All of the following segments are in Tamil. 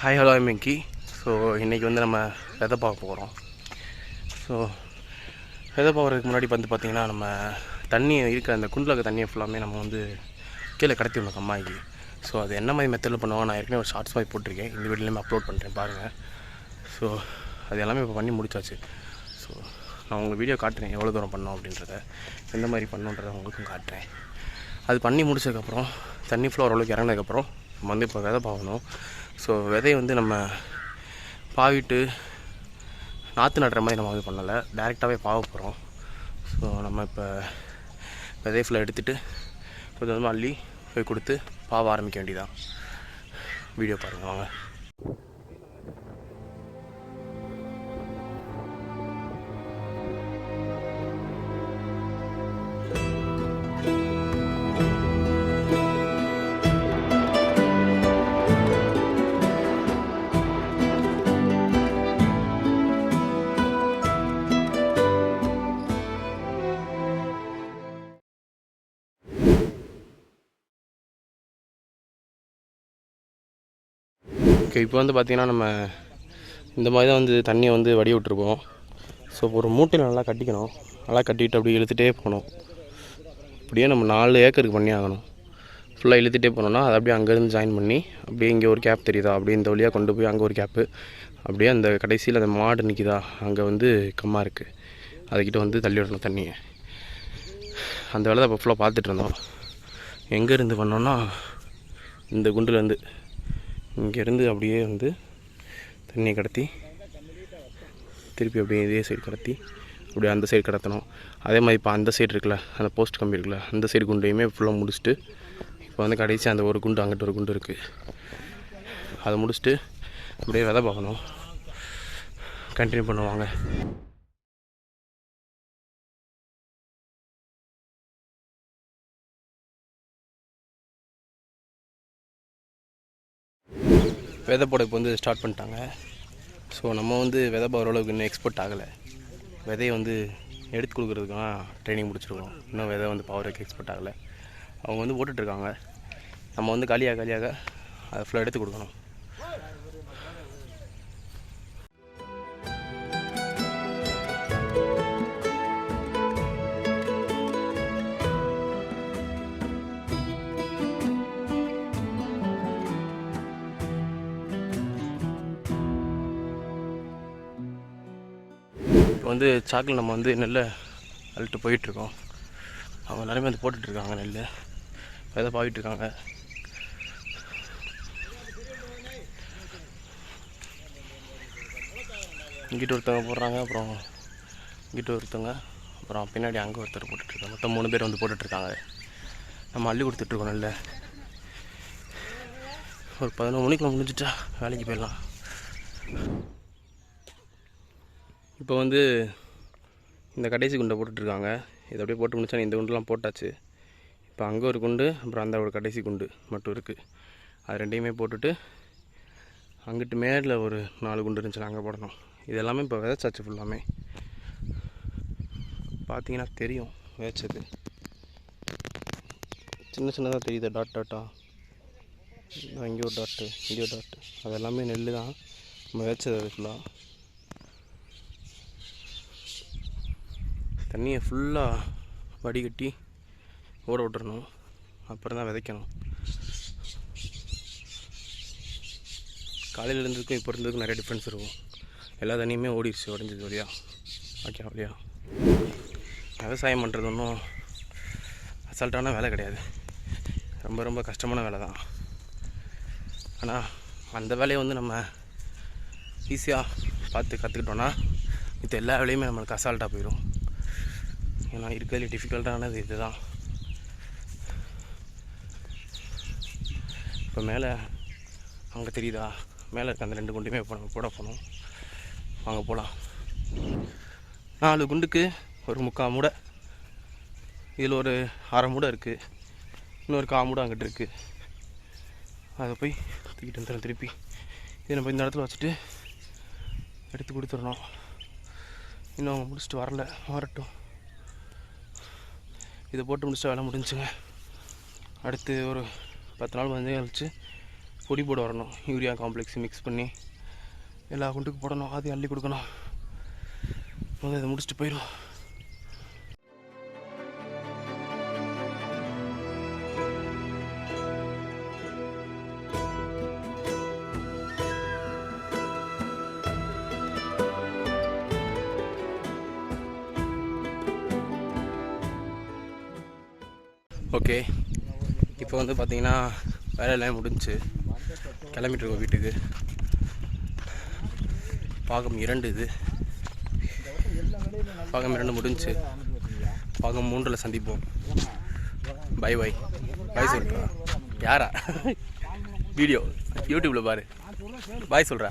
ஹாய் ஹலோ மிங்கி ஸோ இன்றைக்கி வந்து நம்ம விதை பார்க்க போகிறோம் ஸோ விதை பார்க்குறதுக்கு முன்னாடி வந்து பார்த்திங்கன்னா நம்ம தண்ணி இருக்க அந்த குண்டில் இருக்க தண்ணியை ஃபுல்லாமே நம்ம வந்து கீழே கடத்தி விடணும் கம்மாய்க்கு ஸோ அது என்ன மாதிரி மெத்தடில் பண்ணுவாங்க நான் ஏற்கனவே ஒரு ஷார்ட்ஸ் மாதிரி போட்டிருக்கேன். இந்த வீடியோலையுமே அப்லோட் பண்ணுறேன் பாருங்கள் ஸோ அது எல்லாமே இப்போ பண்ணி முடிச்சாச்சு. ஸோ நான் உங்களுக்கு வீடியோ காட்டுறேன் எவ்வளோ தூரம் பண்ணோம் அப்படின்றத. எந்த மாதிரி பண்ணோன்றதை உங்களுக்கும் காட்டுறேன். அது பண்ணி முடிச்சதுக்கப்புறம் தண்ணி ஃபுல்லாக ஓரளவுக்கு இறங்கினதுக்கப்புறம் நம்ம வந்து இப்போ விதை பாவணும். ஸோ விதையை வந்து நம்ம பாவிட்டு நாற்று நடுற மாதிரி நம்ம வந்து பண்ணலை. டேரெக்டாகவே பாவ போகிறோம் ஸோ நம்ம இப்போ விதையை ஃபுல்லாக எடுத்துகிட்டு கொஞ்சம் கொஞ்சமாக அள்ளி போய் கொடுத்து பாவ ஆரம்பிக்க வேண்டியதான் வீடியோ பாருங்கள் வாங்க. ஓகே இப்போ வந்து பார்த்திங்கன்னா நம்ம இந்த மாதிரி தான் வந்து தண்ணியை வந்து வடி விட்டுருக்கோம் ஸோ ஒரு மூட்டையில் நல்லா கட்டிக்கணும். நல்லா கட்டிட்டு அப்படியே இழுத்துட்டே போகணும். அப்படியே நம்ம நாலு ஏக்கருக்கு பண்ணி ஆகணும். ஃபுல்லாக இழுத்துகிட்டே போனோம்னா அதை அப்படியே அங்கேருந்து ஜாயின் பண்ணி அப்படியே இங்கே ஒரு கேப் தெரியுதா? அப்படியே இந்த வழியாக கொண்டு போய் அங்கே ஒரு கேப்பு அப்படியே அந்த கடைசியில் அந்த மாடு நிற்கிதா அங்கே வந்து கம்மாக இருக்குது அதுக்கிட்ட வந்து தள்ளி விடணும் தண்ணியை. அந்த வேலை தான் இப்போ ஃபுல்லாக பார்த்துட்டு இருந்தோம். எங்கேருந்து பண்ணோன்னா இந்த குண்டுலேருந்து இங்கேருந்து அப்படியே வந்து தண்ணியை கடத்தி திருப்பி அப்படியே இதே சைடு கடத்தி அப்படியே அந்த சைடு கடத்தணும். அதே மாதிரி இப்போ அந்த சைடு இருக்குல்ல அந்த போஸ்ட் கம்பி இருக்குல்ல அந்த சைடு குண்டையுமே ஃபுல்லாக முடிச்சுட்டு இப்போ வந்து கடைசி அந்த ஒரு குண்டு அங்கிட்ட ஒரு குண்டு இருக்குது அதை முடிச்சுட்டு அப்படியே விதை பார்க்கணும். கண்டினியூ பண்ணுவாங்க. விதை போட இப்போ வந்து ஸ்டார்ட் பண்ணிட்டாங்க. ஸோ நம்ம வந்து விதை போகிற அளவுக்கு இன்னும் எக்ஸ்போர்ட் ஆகலை. விதையை வந்து எடுத்து கொடுக்குறதுக்கெலாம் ட்ரைனிங் முடிச்சிருக்கோம். இன்னும் விதை வந்து பவருக்கு எக்ஸ்போர்ட் ஆகலை. அவங்க வந்து போட்டுட்ருக்காங்க நம்ம வந்து காலியாக காலியாக அதை ஃபுல்லாக எடுத்து கொடுக்கணும். வந்து சாக்கில் நம்ம வந்து நெல்லை அழுட்டு போயிட்டுருக்கோம். அவங்க எல்லாருமே வந்து போட்டுட்ருக்காங்க நெல் விதை பாவிட்டுருக்காங்க இங்கிட்ட ஒருத்தவங்க போடுறாங்க அப்புறம் இங்கிட்ட ஒருத்தவங்க அப்புறம் பின்னாடி அங்கே ஒருத்தர் போட்டுட்ருக்காங்க. மொத்தம் மூணு பேர் வந்து போட்டுட்ருக்காங்க. நம்ம அள்ளி கொடுத்துட்ருக்கோம் நெல்லை. ஒரு பதினொன்று மணிக்கு முடிஞ்சிட்டா வேலைக்கு போயிடலாம். இப்போ வந்து இந்த கடைசி குண்டை போட்டுட்ருக்காங்க. இதை அப்படியே போட்டு முடிச்சா இந்த குண்டுலாம் போட்டாச்சு. இப்போ அங்கே ஒரு குண்டு அப்புறம் அந்த ஒரு கடைசி குண்டு மட்டும் இருக்குது அது ரெண்டையுமே போட்டுட்டு அங்கிட்டு மேலே ஒரு நாலு குண்டு இருந்துச்சு அங்கே போடணும். இது எல்லாமே இப்போ விதைச்சாச்சு ஃபுல்லாமே பார்த்தீங்கன்னா தெரியும் விதைச்சது. சின்ன சின்னதாக தெரியுது டாட் டாட்டா இங்கே ஒரு டாட்டு இங்கே ஒரு டாட்டு அது எல்லாமே நெல் தான். நம்ம விதைச்சது அது ஃபுல்லாக தண்ணியை ஃபுல்லாக வடிகட்டி ஓட விட்டுறணும். அப்புறம் தான் விதைக்கணும். காலையில் இருந்ததுக்கும் இப்போ இருந்ததுக்கும் நிறைய டிஃப்ரென்ஸ் இருக்கும். எல்லா தண்ணியுமே ஓடிடுச்சு உடஞ்சது வழியா. ஓகே வழியா விவசாயம் பண்ணுறது ஒன்றும் அசால்ட்டான வேலை கிடையாது. ரொம்ப ரொம்ப கஷ்டமான வேலை தான். ஆனால் அந்த வேலையை வந்து நம்ம ஈஸியாக பார்த்து கற்றுக்கிட்டோன்னா மித்த எல்லா வேலையுமே நம்மளுக்கு அசால்ட்டாக போயிடும் ஏன்னா இருக்கிறதுல டிஃபிகல்ட்டானது இது தான் இப்போ மேலே அங்கே தெரியுதா? மேலே இருக்க அந்த ரெண்டு குண்டுமே இப்போ நம்ம போட போகணும் வாங்க போகலாம் நாலு குண்டுக்கு ஒரு முக்கால் மூடை. இதில் ஒரு அரை மூடை இருக்குது இன்னொரு கா மூடை அங்கிட்டு இருக்குது அதை போய் தூக்கிட்டு வந்துடுறேன் திருப்பி. இதை நம்ம இந்த இடத்துல வச்சுட்டு எடுத்து கொடுத்துடணும். இன்னும் அவங்க முடிச்சுட்டு வரல. வரட்டும். இதை போட்டு முடிச்சா வேலை முடிஞ்சுங்க. அடுத்து ஒரு பத்து நாள் பதினஞ்சு கழிச்சு பொடி போட வரணும். யூரியா காம்ப்ளெக்ஸ் மிக்ஸ் பண்ணி எல்லா குண்டுக்கு போடணும். அதையும் அள்ளி கொடுக்கணும். முதல்ல இதை முடிச்சுட்டு போயிடும் ஓகே. இப்போ வந்து பார்த்தீங்கன்னா வேலையெல்லாம் முடிஞ்சுச்சு கிளம்பிட்டுருக்கோம் வீட்டுக்கு. பாகம் இரண்டு இது. பாகம் இரண்டு முடிஞ்சு பாகம் மூன்றில் சந்திப்போம். பை பை பாய் சொல்கிறா யாரா? வீடியோ. யூடியூப்பில் பாரு. பாய் சொல்கிறா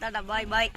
டாடா பாய் பாய்